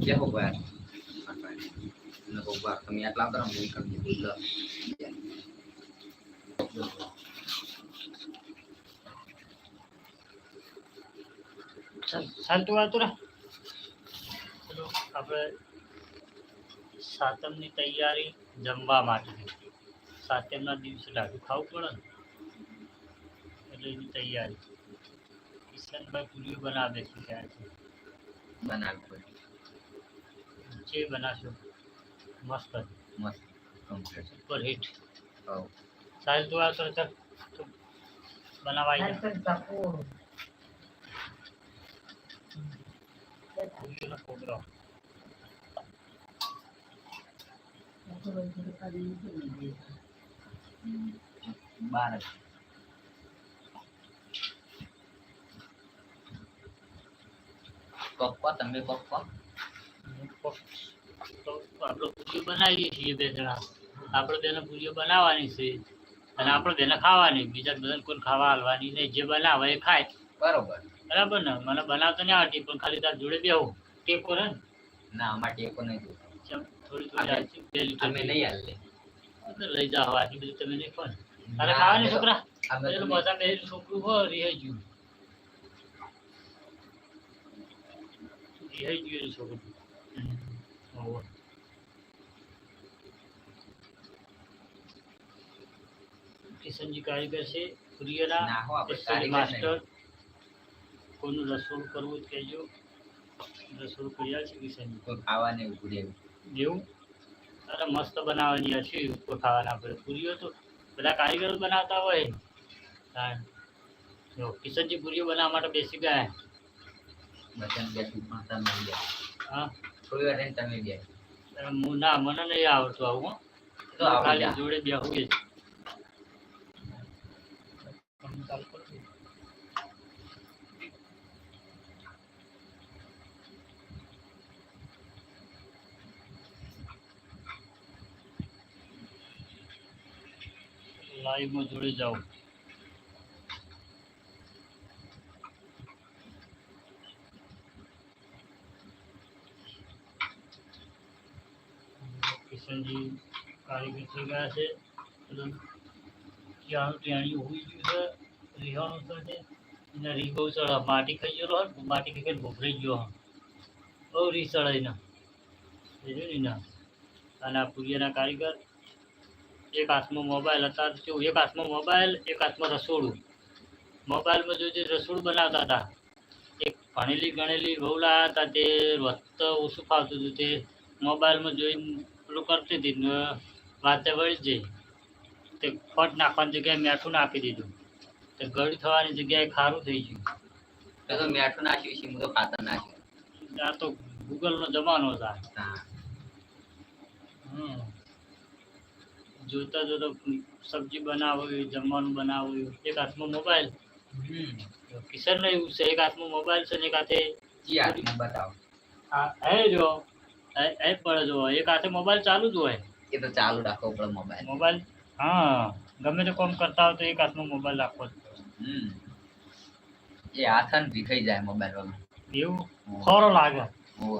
Ya hubar. Nah hubar kami atlah terang bumi kami juga. સાતું વાતું આપણે સાતમની તૈયારી જમવા માટે સાતમના દિવસે લાડુ ખાવું પડે ને એટલે એની તૈયારી દર્શનભાઈ પૂરીઓ બનાવે છે ક્યારથી બનાવી પડી જે બનાવશો મસ્ત. મસ્ત કમ્પ્લીટ સુપર હિટ હા સાહેબ તો આ સર તો બનાવાઈ છે પ્રોગ્રામ બાર પપ્પા તમે પપ્પા? આપણે પૂરીઓ બનાવીએ છીએ બે જણા. આપણે તેને પૂરીઓ બનાવવાની છે. અને આપણે તેને ખાવાની. બીજા બધા કોઈ ખાવા હાલવાની નહીં. જે બનાવે એ ખાય. બરોબર. બરાબર ને? મને બનાવતો નહીં આવડતી પણ ખાલી તાર જોડે બેહું. ટેકો ને? ના અમારે ટેકો નહીં જોતો. થોડી થોડી બે લીટર અમે લઈ આલે લઈ જાઓ આટલી બધી તમે નહીં પણ અરે ખાવાની છોકરા? મજા બેહીને છોકરું હોય રહી ગયું. રિહાઈ ગયું એનું છોકરું હોવે. કિશનજી કારીગર છે કારીગર માસ્ટર કોનું રસોડું કરવું જ કહેજો. રસોડું કર્યા છે કિશનજી ખાવાને ખાવા જેવું અરે મસ્ત બનાવવાની છે ઉપર ખાવાના આપણે પૂરીઓ તો બધા કારીગરો બનાવતા હોય. જો કિશનજી પૂરીઓ બનાવવા માટે બેસી ગયા. બચન બેઠું પણ તમે હા. થોડી વાર રહીને તમે બે. હું ના મને નહીં આવડતું આવું હો. તો ખાલી જોડે બે હોય લાઈવમાં જોડે જાઓ કિશનજી કારીગર થઈ ગયા છે. ત્યાં ત્યાંની હોઈ ગયું છે રિહાણું છે એને રી બહુ ચડા માટી ખાઈ ગયો હોય માટી ખાઈ ગયેલો ભોભરાઈ ગયો. બહુ રી ચડાઈને એને. ને. અને આ પુરિયાના કારીગર, એક હાથમાં મોબાઈલ હતા કેવું એક હાથમાં મોબાઈલ, એક હાથમાં રસોડું. મોબાઈલમાં જો જે રસોડું બનાવતા હતા, એક ભણેલી ગણેલી વહુ લાયા હતા તે વસ્ત ઓછું ફાવતું હતું તે. મોબાઈલમાં જોઈને પેલું કરતી હતી ને વાતે વળી જઈ. તે ખોટ નાખવાની જગ્યાએ મેઠું નાખી દીધું. તે ગળી થવાની જગ્યાએ ખારું થઈ ગયું. તો મેઠું નાખ્યું છે હું તો ખાતર નાખ્યું. આ તો ગૂગલનો જમાનો હતા હમ. જોતા જોતા સબ્જી બનાવ્યું જમવાનું બનાવ્યું. એક હાથમાં મોબાઈલ કિશન ને એવું છે એક હાથમાં મોબાઈલ છે ને એક હાથે જી હાથમાં બતાવો. હા એ જો. એ પડે જો એક હાથે મોબાઈલ ચાલુ જ હોય. એ તો ચાલુ રાખવો પડે મોબાઈલ મોબાઈલ હા ગમે તે કોમ કરતા હોય તો એક હાથમાં મોબાઈલ રાખવો જ. હમ. એ હાથન ભીખાઈ જાય મોબાઈલ વગર. એવું? ફરો લાગે.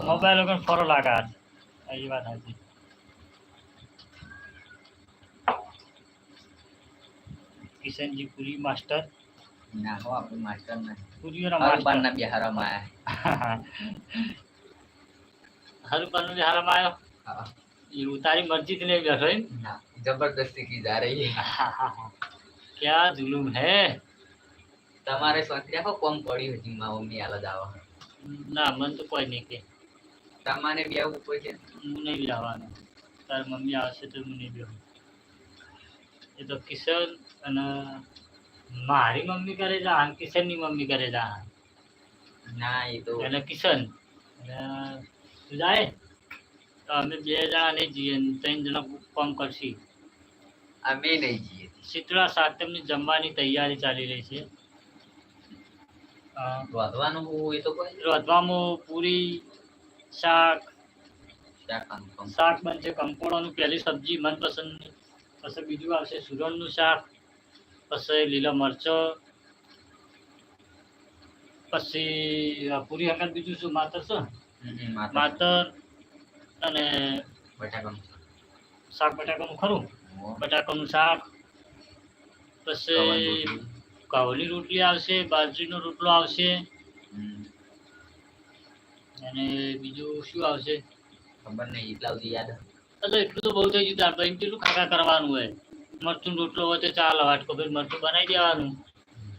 મોબાઈલ વગર ફરો લાગે હાથ. એ વાત સાચી. કિશનજી પુરી માસ્ટર. ના હો આપણે માસ્ટર ના પુરીઓના માસ્ટર. ના બિહારમાં આયા. હરુપાલનો બી હારામાં આવ્યો હા. એવું તારી મરજીથી નહીં બેઠો એમ. ના જબરદસ્તી કી જા રહી હે. ક્યાં જુલુમ હે? તમારે સોંતી રાખો કોમ પડ્યું હતી માં મમ્મી આલા જ ના મન તો કોઈ નહીં કે. તમારે બી આવું કોઈ છે? હું નહીં બેહવાનું તારી મમ્મી આવશે તો હું નહીં બેહું. એ તો કિશન અને મારી મમ્મી કરે જા કિશનની મમ્મી કરે જા. ના એ તો એટલે કિશન. અને જાય. તો અમે બે જણા નહીં જઈએ ત્રણ જણા કોમ કરશી. અમે નહીં જઈએ. શીતળા સાતમની જમવાની તૈયારી ચાલી રહી છે. રોધવાનું એ તો કોઈ? રાંધવામાં પૂરી શાક શાક બનશે કંકોડાનું પહેલી સબ્જી મનપસંદ. પછી બીજું આવશે સુરણનું શાક. પછી લીલા મરચો. પછી પૂરી હકત બીજું શું? માત્ર માથા. માતર અને બટાકાનું શાક. બટાકાનું ખરું. બટાકાનું શાક પછી કાવલી રોટલી. આવશે બાજરીનો રોટલો આવશે અને બીજું શું આવશે? ખબર નહીં એટલા સુધી યાદ એટલે એટલું તો બહુ થઈ ગયું ભાઈ કેટલું ખાખા કરવાનું હોય. મરચું રોટલો હોય તો ચાલો વાટકો ભાઈ મરચું બનાવી દેવાનું.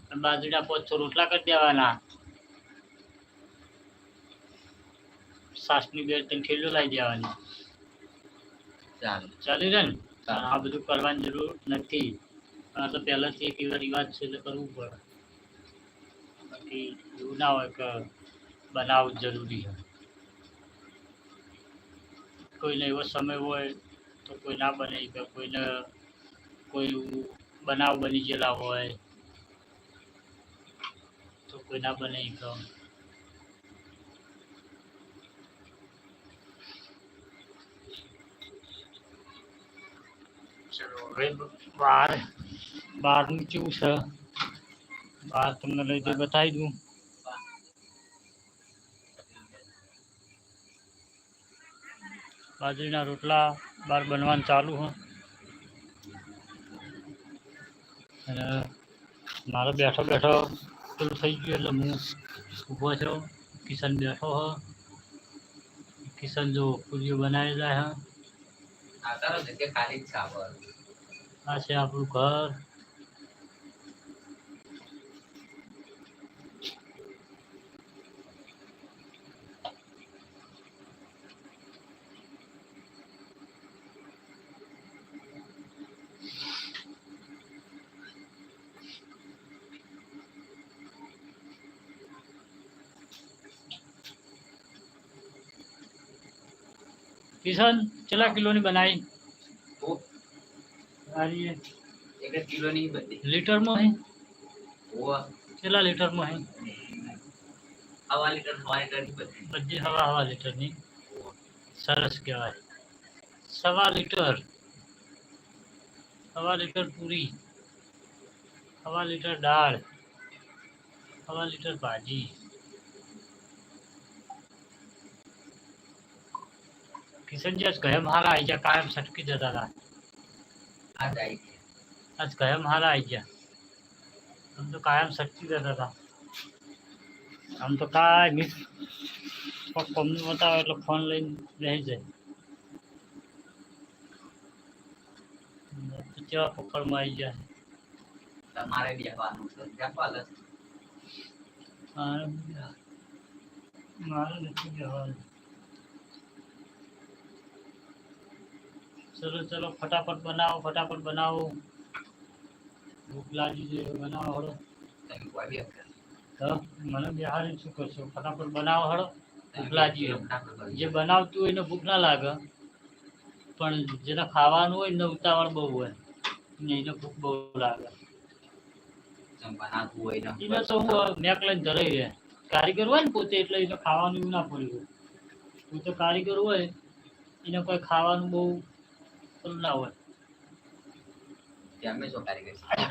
અને બાજરીના પોચ છ રોટલા કરી દેવાના. સાસની બે ત્રણ થેલીઓ લાવી દેવાની ચાલ. ચાલી રહે ને. આ બધું કરવાની જરૂર નથી. આ તો પહેલાથી એક એવા રિવાજ છે એટલે કરવું પડે. બાકી એવું ના હોય કે બનાવવું જરૂરી હોય. કોઈને એવો સમય હોય તો કોઈ ના બને કે કોઈને કોઈ એવું બનાવ બની ગયેલા હોય તો કોઈ ના બને કે ચલો હવે બહાર બહારનું કેવું છે બહાર તમને લઈ જઈ બતાવી દઉં બાજરીના રોટલા બહાર બનવાનું ચાલુ હોય અને મારે બેઠો બેઠો પેલું થઈ ગયું એટલે હું ઊભો છું કિશન બેઠો હ કિશન જો પૂરીઓ બનાવી જાય હ આ તારો જગ્યા ખાલી જ છે આ પર. આ છે આપણું ઘર કિશન કેટલા કિલોની બનાવી ઓહ, આ રીએ. એક જ કિલો ની બધી લીટરમાં હે ઓહો. કેટલા લીટરમાં હે હવા લીટર હવા લીટરની બધી બધી હવા હવા લીટરની સરસ કહેવાય સવા લીટર સવા લીટર પૂરી સવા લીટર દાળ સવા લીટર ભાજી કિશનજી આજ ગયા મારા આવી ગયા કાયમ છટકી જતા હતા આ જાય છે આજ ગયા હારા આવી ગયા આમ તો કાયમ શક્તિ જતા હતા આમ તો કાંઈ મિસ કંપની બતાવે એટલે ફોન લઈને રહી જાય કેવા પકડમાં આવી જાય તમારે બેહવાનું છે ત્યાં મારે મારે નથી જવાનું ચલો ચલો, ફટાફટ બનાવો ફટાફટ બનાવો. ભૂખ લાગી છે બનાવો હળો. મને બિહારી શું કરશો ફટાફટ બનાવો હળો. ભૂખ લાગી જે બનાવતું હોય એને ભૂખ ના લાગે. પણ જેને ખાવાનું હોય એને ઉતાવળ બહુ હોય. ને એને ભૂખ બહુ લાગે. એને તો હું મેક લઈને રહે. કારીગર હોય ને પોતે, એટલે એને ખાવાનું ના પડ્યું પોતે કારીગર હોય, એને કોઈ ખાવાનું બહુ ના હોય.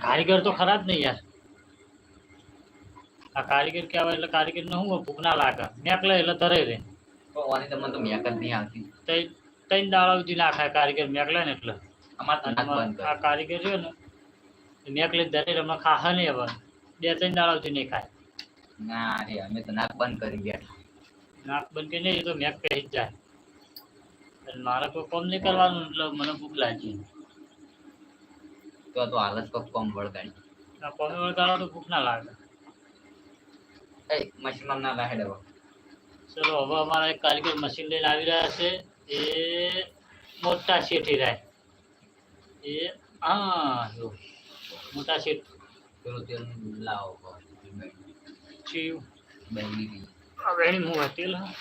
કારીગર તો ખરા જ નહીં યાર. આ કારીગર કહેવાય એટલે કારીગર ને હું હોય? ભૂખ ના લાગે. મેક લે એટલે તરે રે. ઓની તો તો મેક જ નહીં આવતી. તઈ ત્રણ દાડા સુધી ના ખાય કારીગર મેક લે ને એટલે. આ કારીગર છે ને એ મેક લઈ ધરે હમણાં ખાહા નહીં હવે બે ત્રણ દાડા સુધી નહીં ખાય. ના રે અમે તો નાક બંધ કરી બેઠા નાક બંધ કે નહીં એ તો મેક કહી જ જાય. મારે કોઈ કામ નહીં કરવાનું એટલે મને ભૂખ લાગી. તો તો હાલ કોક કોમ વળગાડી. ના કોમ વળગાડો તો ભૂખ ના લાગે. એ મશીન ના લાહેડ હવે ચલો હવે અમારા એક કારીગર મશીન લઈને આવી રહ્યા છે. એ મોટા શેઠી રાય. એ હા મોટા શેઠ. પેલો તેલ લાવો ચીવ બેંગી હવે એની તેલ હા.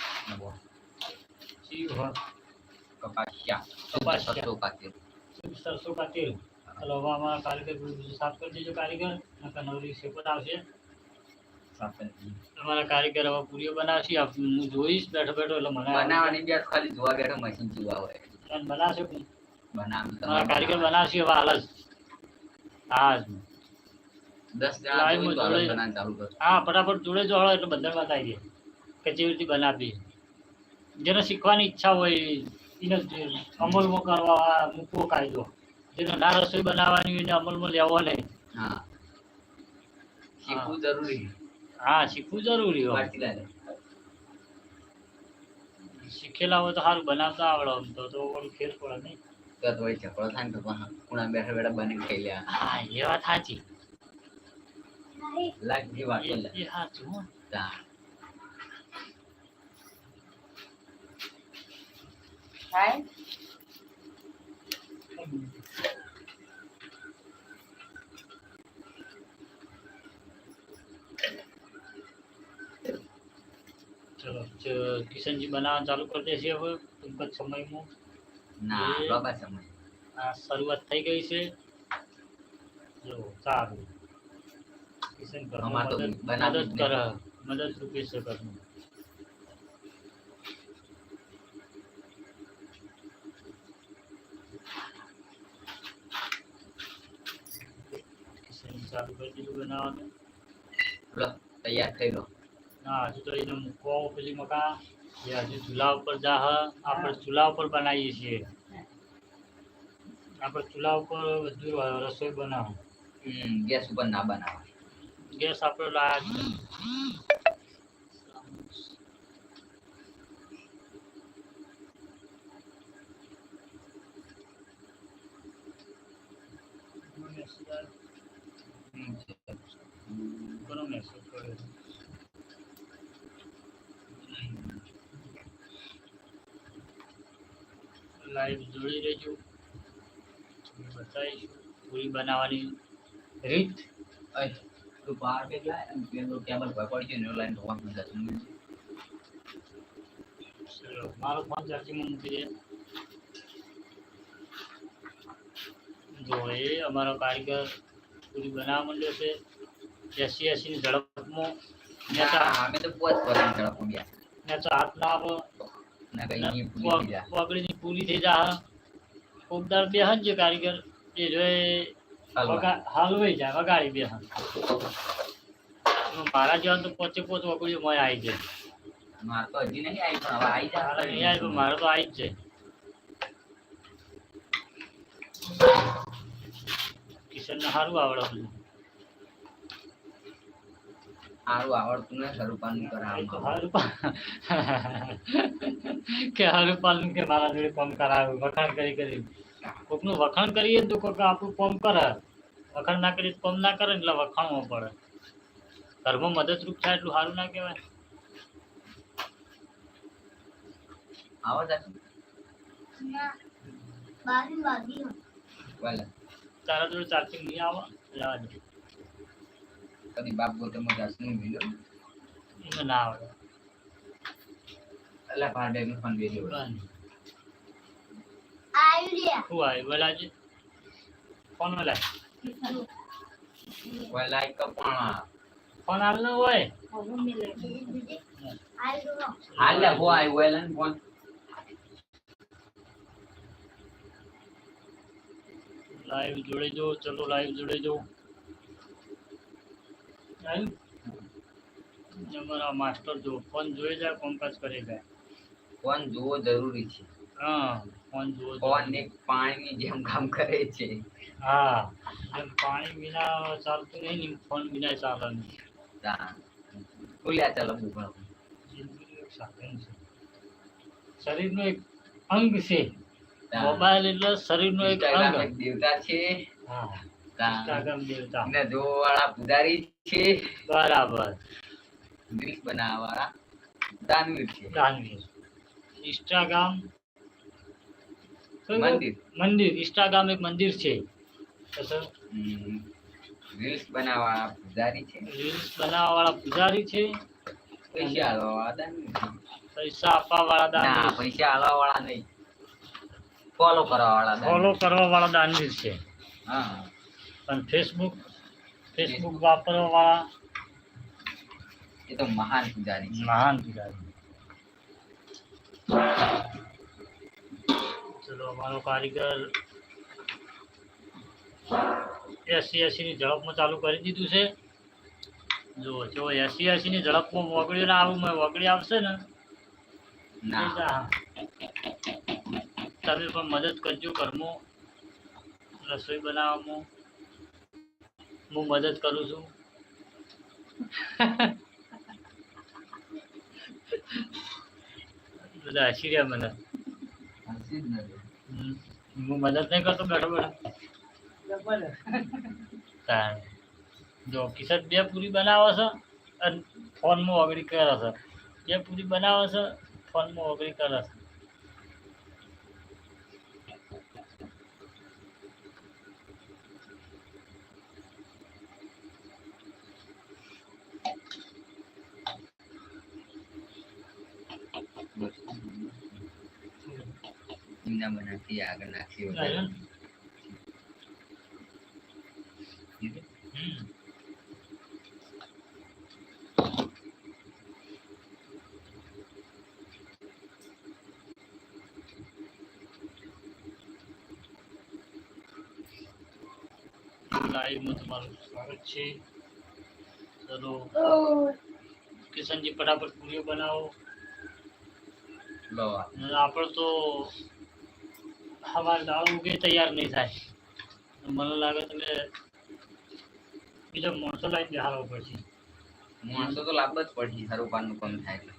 ચીવ હા. કપાસિયા કપાસિયા. સત્તો કાતેલ સરસો કા તેલ ચલો કારીગર સાફ કરી દેજો કારીગર નવરી શેપત આવશે. તમારા કારીગર હવે પૂરીઓ બનાવશે હું જોઈશ બેઠો બેઠો એટલે મને બનાવવાની બે ખાલી જોવા બેઠો મશીન જોવા હોય બનાવશે? બનાવી તમારા કારીગર બનાવશે હવે હાલ જ. હા દસ જણા જોડે. ચાલુ કરો. હા ફટાફટ જોડે જો એટલે બધા બતાવી દે કે જેવી રીતે બનાવી જેને શીખવાની ઈચ્છા હોય એને અમલમાં કરવા મૂકવો કાયદો. જેનો ના રસોઈ બનાવવાની એને અમલમાં લેવો નહીં. હા. શીખવું જરૂરી. હા શીખવું જરૂરી હોય. શીખેલા હોય તો સારું બનાવતા આવડે આમ તો. તો ઓલું ફેર પડે નહીં. તો તો ઝઘડો થાય ને તો પણ ખૂણા બેઠા બેઠા બની ખાઈ લે. હા એ વાત સાચી. લાગ વાત એ સાચું હો. તા. થાય ચલો ચ- કિશનજી બનાવવાનું ચાલુ કરી દેશે હવે ટૂંક જ સમયમાં ના એ- બાબા સમય આ શરૂઆત થઈ ગઈ છે જો સારું કિશન ઘરમાં અમારે તો મદદ બનાવવું મદદ જ કરે મદદ રૂપી છે ઘરનું કિશન ચાલુ કરી દીધું બનાવવાનું લો તૈયાર થઈ લો. ના હજુ તો એને મૂકવો પેલી મકા એ હજુ ચૂલા ઉપર જાહ આપણે ચૂલા ઉપર બનાવીએ છીએ. આપણે ચૂલા ઉપર બધું રસોઈ બનાવો. ગેસ ઉપર ના બનાવો ગેસ આપણે લાયા છે હમ. કોનો મેસેજ કર્યો છે? લાઈવ જોડી રહેજો બતાવીશું. પૂરી બનાવવાની રીત. અય, તું બહાર બેઠ લાય અને પેલો કેબલ પર પડી ગયો ને લાઈન તો વાંધો નથી. ચલો મારો ફોન ચાર્જિંગમાં મૂકી દે. જો એ અમારો કારીગર પૂરી બનાવવા માંડ્યો છે. એસી એસીની ઝડપમાં. અમે તો પોત પોતાની ગયા. ના ના પગડીની પૂરી થઈ જા. ખોબદાર બેહન છે કારીગર. એ જોઈ હલવાઈ જાય વગાડી બેહન. મારા જેવા તો પોચે પોચ વગડ્યું મોય આવી જાય. મારે તો હજી નહીં આવી પણ હવે આવી જાય મારે તો આવી જ જાય. સારું આવડે બધું સારું આવડતું નથી આ કરાવવાનું કે હારું કે મારા જોડે પંપ કરાવ્યું વખાણ કરી કરી. કોકનું વખાણ કરીએ તો કોઈક આપણું પંપ કરે. વખાણ ના કરીએ તો પંપ ના કરે એટલે વખાણવું પડે. ઘરમાં મદદરૂપ થાય એટલું સારું ના કહેવાય. આવો જા બારી બારી. બોલે તારા જોડે ચાર્જિંગ નહીં આવે જવા દે કદી બાપ ગોતે મો મિલ્યો એને ના આવડે. એટલે પાડે નું ફોન બેજો બંધ. હું આવ્યું બોલાજે ફોન કોઈ લાઈક પણ ફોન આવેલો હોય. આઈડિયો હાલ લે હો આઈ? વેલન ફોન. લાઈવ જોડે જો ચલો લાઈવ જોડે જો. અમારા માસ્ટર જો ફોન જોઈ જાય કોમકાજ કરી જાય ફોન જોવો જરૂરી છે. હા ફોન જોવો ફોન એક પાણીની જેમ કામ કરે છે. હા જેમ પાણી વિના ચાલતું નહીં ને ફોન વિના ચાલે નહીં. ખુલ્યા ચાલો જિંદગીનું એક સાધન છે. શરીરનું એક અંગ છે. મોબાઈલ એટલે શરીરનું એક અંગ. દેવતા છે. ઇન્સ્ટાગ્રામ દેવતા. ને જોવા પૂજારી છે. બરાબર. ગ્રીક બનાવવા દાનવીર છે. દાનવીર. ઇન્સ્ટાગ્રામ. મંદિર. મંદિર. ઇન્સ્ટાગ્રામ એક મંદિર છે. રીલ્સ બનાવવા વાળા પૂજારી છે. રીલ્સ બનાવવા વાળા પૂજારી છે. પૈસા આલવા વાળા દાનવીર પૈસા આપવા વાળા દાનવીર. પૈસા આલવા વાળા નહીં. ફોલો કરવા વાળા ફોલો દાનવીર. કરવા વાળા દાનવીર છે. હા. પણ ફેસબુક ફેસબુક વાપરવા વાળા એ તો મહાન પૂજારી છે. મહાન પૂજારી. ચલો અમારો કારીગર એસી એસીની ઝડપમાં ચાલુ કરી દીધું છે. જો જો એસી એસીની ઝડપમાં વગડ્યું ને આવું વગડી આવશે ને. ના. તમે પણ મદદ કરજો કરમો રસોઈ બનાવવામાં હું મદદ કરું છું. બધા હસી રહ્યા મને. હું મદદ નહીં કરતો બેઠો બેઠો. જો કિશન બે પૂરી બનાવો છો અને ફોનમાં ઓગળી કરે છે. બે પૂરી બનાવો છો ફોનમાં ઓગળી કરે છે બસ. એમના માં આગળ નાખી. લાઈવમાં તમારું સ્વાગત છે ચલો કિશનજી ફટાફટ પૂરીઓ બનાવો આપણે તો હવાર દાળ ઉગે તૈયાર નહીં થાય. મને લાગે તમે બીજો માણસો લાવી બિહારવો પડશે. માણસો તો લાભ જ પડશે સારું પાનનું કામ થાય એટલે.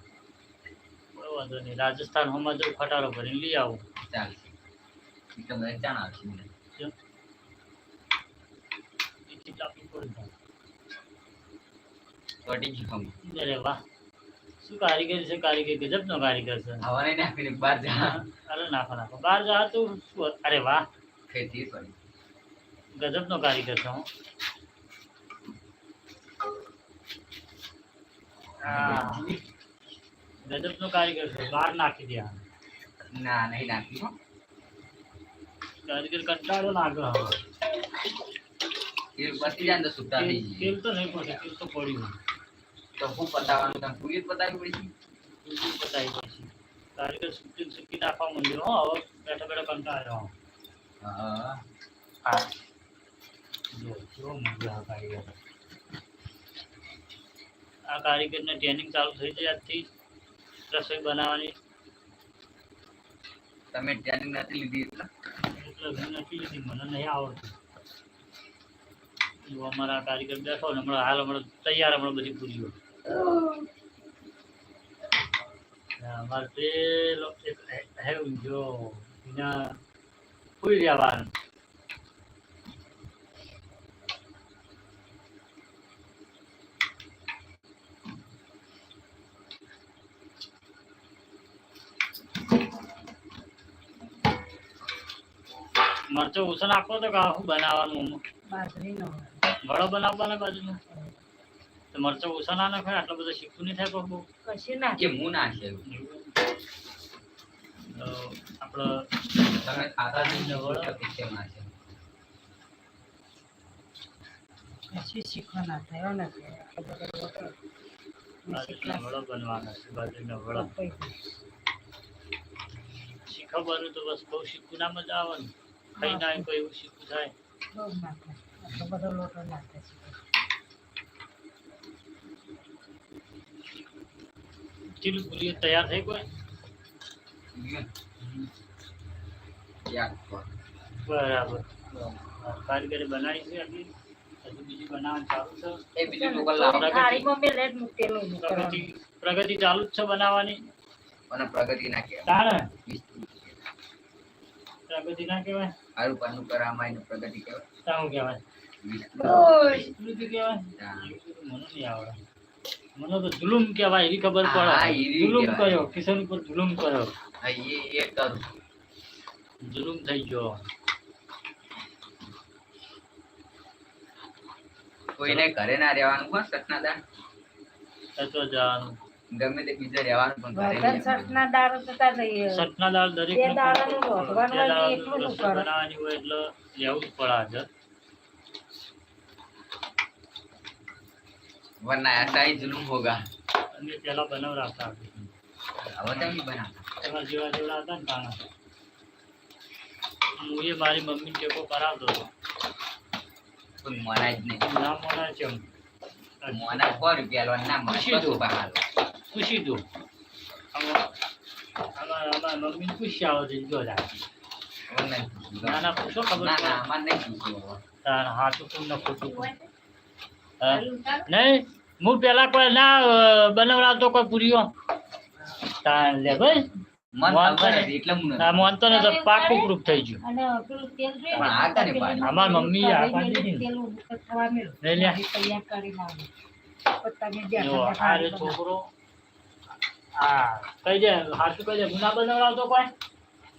કોઈ વાંધો નહીં. રાજસ્થાન હોમાં જો ખટારો ભરીને લઈ આવું. ચાલશે. તમને ચાણ આવશે મને. ચોટી ગયું. અરે વાહ. શું કારીગર છે? કારીગર ગજબનો કારીગર છે. હવાને નાખીને બહાર જા. અરે નાખો નાખો. બહાર જા તો. શું અરે વાહ. ખેતી પડી ગજબનો કારીગર છે હું. હા. ગજબનો કારીગર છે. બહાર નાખી દે આ. ના નહીં નાખી હો. કારીગર કંટાળો લાગે હવે તેલ પતી જાય ને તો સુટ્ટા થઈ તેલ જઈએ તેલ તો નહીં પડે તેલ તો પડ્યું તો હું પતાવવાનું તમે પૂરી પતાવી પડી તેલ પતાવી પછી કે સુકી સુકી નાખવા મંદિર હો હવે બેઠો બેઠા કંટાળ્યો હા હા. જો જો મજા આ કારીગર આ કારીગરને ટ્રેનિંગ ચાલુ થઈ જાય આજથી. રસોઈ બનાવવાની. તમે ટ્રેનિંગ નથી લીધી એટલે? એટલે નથી લીધી મને નહીં આવડતું. જો અમારા કારીગર બેઠો ને હમણાં હાલ હમણાં તૈયાર હમણાં બધી પૂરી હા, અમારે પેલો એક હે- હેવું yo, એના પૂરી રહેવાનું મરચો ઓછો આપો તો કે શું બનાવવાનું વડો બનાવવાના બાજુમાં તો મરચો ઓછા ના નાખે આટલો બધો શીખતું નહીં થાય બહુ કે હું ના છે તો આપણો તમે ખાતા જ તો કેમ ના છે વડો બનવાનો છે બાજરીનો વડો શીખવવાનું તો બસ બહુ શીખવું ના મજા આવે ને. કઈ ના કોઈ એવું શીખવું થાય. ચીલું પૂરી તૈયાર થઈ કોઈ? બરાબર. કારીગરે બનાવી છે આટલી હજુ બીજી બનાવવાનું ચાલુ છે? એ બીજું પ્રગતિ પ્રગતિ ચાલુ જ છે બનાવવાની? અને પ્રગતિ ના કહેવાય. તારે? પ્રગતિ ના કહેવાય? આરું પાનું કરામાય ને પ્રગતિ કહેવાય. શું કહેવાય? વિસ્તૃત. કહેવાય? મને નહીં આવડે. મને તો જુલુમ કહેવાય એવી ખબર પડે. જુલુમ. કર્યો કિશન ઉપર જુલુમ કર્યો. એ એ કરું. જુલુમ થઈ ગયો. કોઈને ઘરે ના રહેવાનું પણ સટનાદાર? સચો થતો જવાનું. ગમે તે બીજે રહેવાનું પણ ઘરે નહીં રહેવાનું. સટના દાળ દરેક દાડાનું રોટવાનું હોય એટલું જ કરે. બનાવવાની હોય એટલે લેવું જ પડે હાજર વરના ऐसा ही जुलूम होगा અને પેલા બનાવરાતા હવે તો નહીં બનાવતા એમાં જેવા જેવડા હતા ને તાણા હું એ મારી મમ્મી ટેકો કરાવતો હતો કોઈ મોનાય જ નહીં ના મોના છે મોનાય સો રૂપિયા લો ના મળે પૂછી બસો દો. રૂપિયા હાલો. પૂછી દો આમાં આમાં આમાં મમ્મી પૂછી આવો તો જો જા હવે નહીં પૂછ્યું. ના ના પૂછો ખબર ના ના પડે. અમારે નહીં પૂછ્યું હવે. તાર હાચું કોણ ને ખોટું કોણ? હા? નહીં હું પેલા કોઈ ના બનાવડાવતો કોઈ પૂરીઓ. લે ભાઈ. મોન ના પાકું પ્રૂફ થઈ ગયું. અમાર મમ્મી છોકરો. હા કઈ દે હાચું કઈ દે ગુના બનાવડાવતો કોઈ?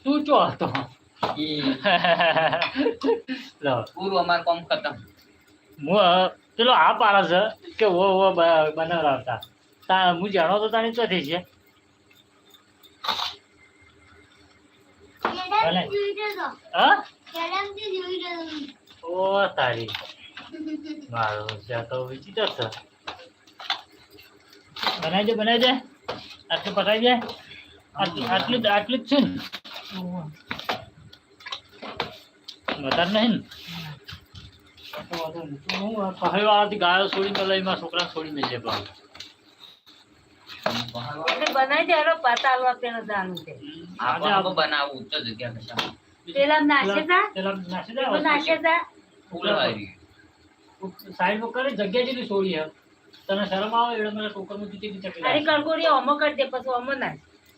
તું ચો હતો? પૂરું અમારું કામ ખતમ. હું પેલો આ પાડે છે કે વો વો બનાવતા. તા હું જાણો તો તારી ચોથી છે. ઓ તારી. મારો ત્યાં તો વિચિત્ર છે. બનાવી દે બનાવી દે આટલું પટાઈ દે આટલું આટલું જ છે ને. વધારે નહીં ને. પહાડીવાળાથી ગાયો છોકરા છોડી મેલે પણ બનાવી દે હેલો પાતા હલવા પેલા દાનું છે આપણે આમાં બનાવવું તો જગ્યા કશા પેલા નાશે તા. પેલા નાસી દે નાશે તા. ફૂલવારી સાઈડમાં કરે જગ્યા જેટલી છોડી હે તને શરમ આવે એટલે મને છોકરો નું બીજી ચકલી અરે. કડકોડી ઓમો કર દે પછી ઓમો ના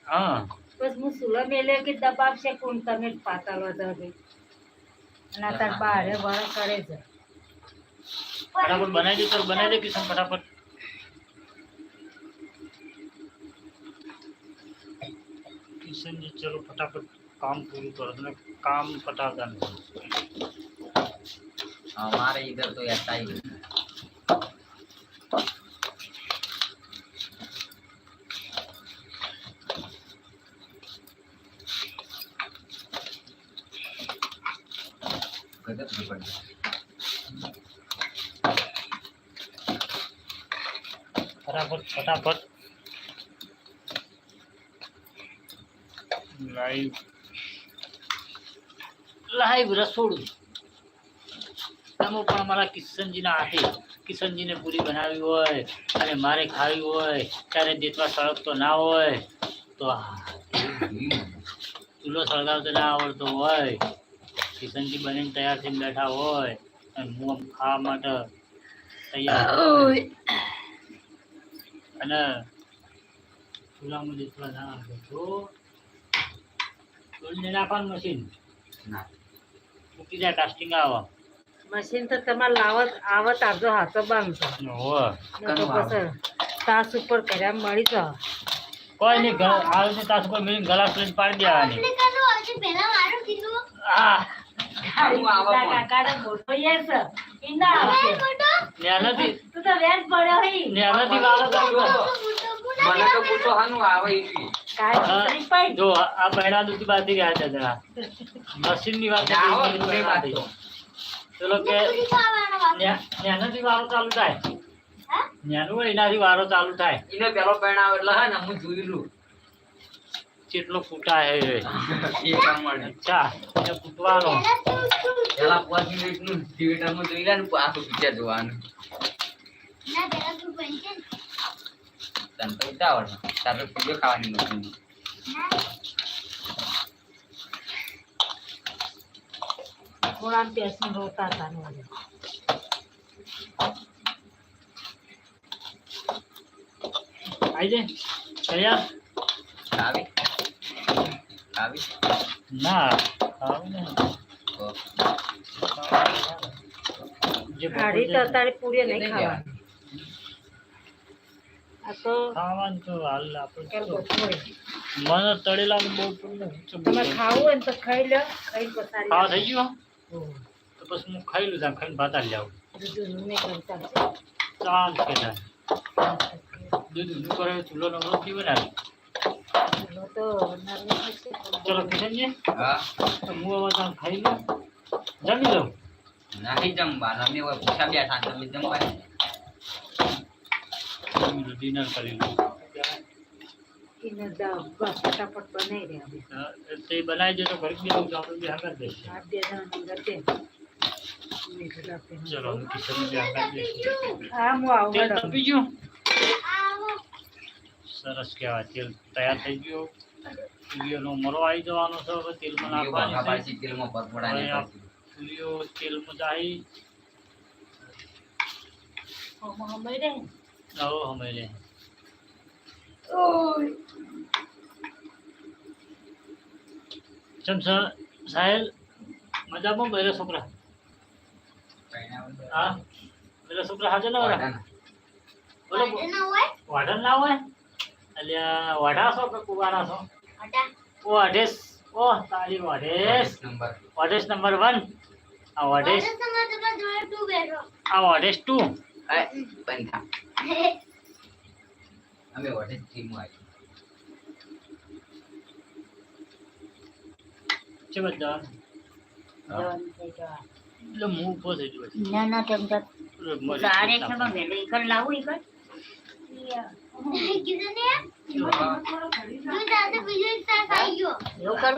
હા. બસ હું સુલા મેલે કે દબાવશે કોણ? તમે પાતા હલવા દો અને તાર બારે વળ કરે છે. ફટાફટ બનાવી દે તો બનાવી દે કિશન ફટાફટ કિશનજી ચલો ફટાફટ કામ પૂરું કરો તમે કામ પટાવતા નથી हमारे इधर तो ऐसा ही લાઈવ રસોડું. તમે પણ અમારા કિશનજીના હાથે કિશનજીને પૂરી બનાવી હોય અને મારે ખાવી હોય ત્યારે દેતવા સળગતો ના હોય તો ચૂલો સળગાવતો ના આવડતો હોય. કિશનજી બનીને તૈયાર થઈને બેઠા હોય અને હું ખાવા માટે તૈયાર અને ચૂલામાં દેતવા ના આવે તો નાખવાનું મશીન. ના. મૂકી જાય કાસ્ટિંગ આવા. મશીન તો તમારે લાવત આવત આવજો હાથો બાંધતો તાસ ઉપર કર્યા મળી તો કોઈ નહીં આવે છે તાસ ઉપર મેળીને ગ્લાસ લઈને પાડી દેવાની. આ આવું આવો પણ. કાકાને મોટો યાર છે ઈ ના આવશે નેનાથી તું તો વેર પડ્યો હઈ. નેનાથી વાળો થાય. મને તો પૂછો હાનું આવે. જો આ પહેલા દૂધી બાંધી રહ્યા છે જરા. મશીનની વાત ના વાત ચલો કે ન્યા- વારો ચાલુ થાય. હોય એનાથી વારો ચાલુ થાય. એને પેલો પહેણાવ એટલે હા ને હું જોયેલું કેટલો ફૂટા હે એ. પ્રમાણે. અચ્છા એને ફૂટવાનો. પેલા પાંચ મિનિટનું થિયેટરમાં જોઈ લે ને આખું પિક્ચર જોવાનું. તો ખાવાની નથી થોડા પેસને રોતા હતા ને ઓલે. આઈ જાય તૈયાર આવી આવી ના ખાવું ને તો જે કાઢી તો અત્યારે પૂરી નહીં નહીં ખાવાની આ તો ખાવાનું તો હાલ. મને તળેલાનું બહુ તમે ખાવું હોય તો ખાઈ લો ખાઈ પસારી ખાવા થઈ ગયો તો પછી હું ખાઈ લઉં ત્યાં ખાઈને ભાત નહીં કરતા. ચાલ કે દૂધ કરે ચૂલો નવરો નથી બનાવે. એનો તો નરમ હશે પણ ચલો કિશનજી હા. તો હું હવે ત્યાં ખાઈ લઉં. જમી લઉં. નહીં જમવા અમે પૂછા બેઠા તમે જમવા જમી ડિનર કરી તે બનાવી ઘરે બી આવું આપણે બી. ચલો આગળ તેલ તપી ગયું સરસ કહેવાય તેલ તૈયાર થઈ ગયું તુલિયોનો મરો આવી જવાનો છે હવે તેલમાં નાખવાની. તુલિયો તેલમાં જાય આવો અમે રે ચમ સાહેલ મજામાં? બેરા છોકરા. હા? બેરા છોકરા હાજર ના હોય? બોલો વાઢન ના હોય? અલ્યા વાઢા છો કે કુવારા છો? ઓ વાઢેશ ઓ તારી વાઢેશ. નંબર. વાઢેશ નંબર વન. આ વાઢેશ. આ વાઢેશ ટુ એ, બંધ થા. અમે વઢે ટીમમાં આવી. છે બધા જવાનું થઈ જવા. એટલે હું ઉભો થઈ ગયો છે. ના ના તેમ તો એટલે મરી સારે ગયો છે પણ વહેલું ઈકણ લાવું ઈકણ એવું કરું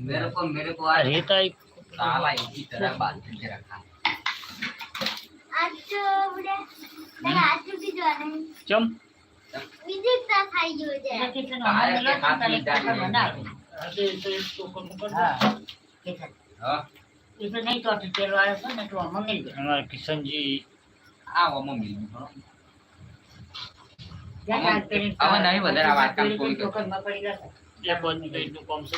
मेरे को मेरे को આ आज રેત આઈ साला इसी तरह बांध के रखा ચમ. બનાવે. આજે તો એક. હા. એ તો નહીં તો તેલ વાળો છે ને તો મિલ અમારા કિશનજી મિલી નહીં વધારે વાત કામ કોઈ કામ છે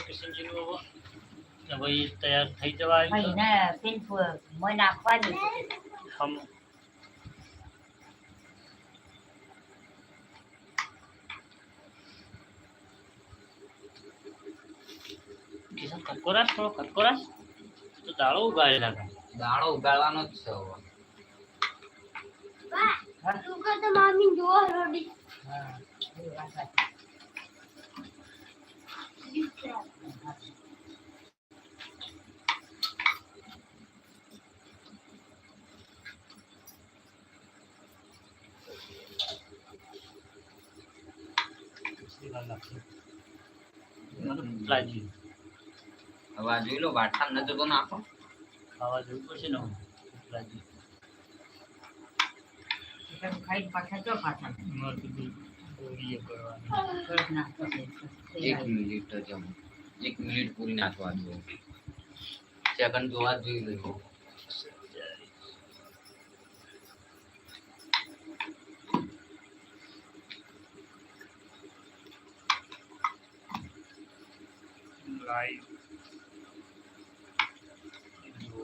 હવે તૈયાર થઈ જવા ભાઈ ના પેન હમ. કિશન કટકોરાશ થોડો કટકોરાશ તો દાળો ઉગાડી નાખે દાડો ઉગાડવાનો જ છે હવે. હા એ વાત સાચી. મને લાગી હવે આ જોઈ લો વાટકા નજર તો નાખો ખાવા જવું પડશે ને હવે. લાગી કિશન ખાઈને પાછા જો પાછા મારે કીધું ઓળીએ કરવાની થોડોક નાસ્તો કરી. એક મિનિટ જ એમ. એક મિનિટ પૂરી નાખવા દો સેકન્ડ જોવા જ જોઈ લો લાઈવ જો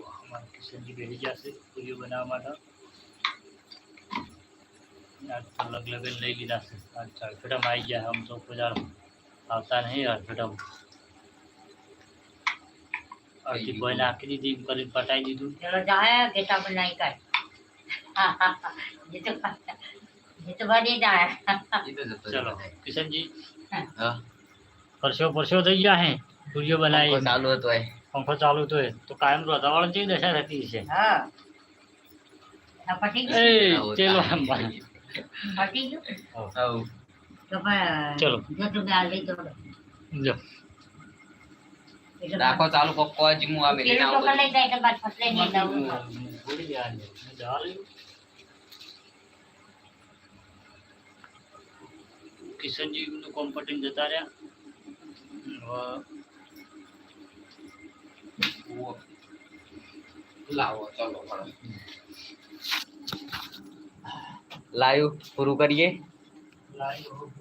અમારા કિશનજી બેસી જશે પૂરીઓ બનાવવા માટે આજ તો લગ લગન લઈ લીધા છે આજ ચારફેટામાં આવી ગયા આમ તો બજારમાં આવતા નહીં ચારફેટામાં અડધી કોઈ નાખી દીધી એમ કરીને પટાઈ દીધું ચલો જાય ગેટા બનાવી કાઢ જે તો જે તો બની જાય એ તો જતો ચલો રહ્યો. કિશનજી હા પરસ્યો પરસ્યો થઈ ગયા હે પૂરીઓ પંખો બનાવી ચાલુ હતો એ પંખો ચાલુ તો તો કાયમ રોધાવાળા જેવી દશા થતી છે હા. ચલો રાખો હું આ આવું લઈ જાય તો બાદ નહીં દઉં ભૂલી ગયા. કિશનજી નું કોમ્પટિંગ જતા રહ્યા. હવે લાવો ચલો. લાઈવ પૂરું કરીએ લાઈવ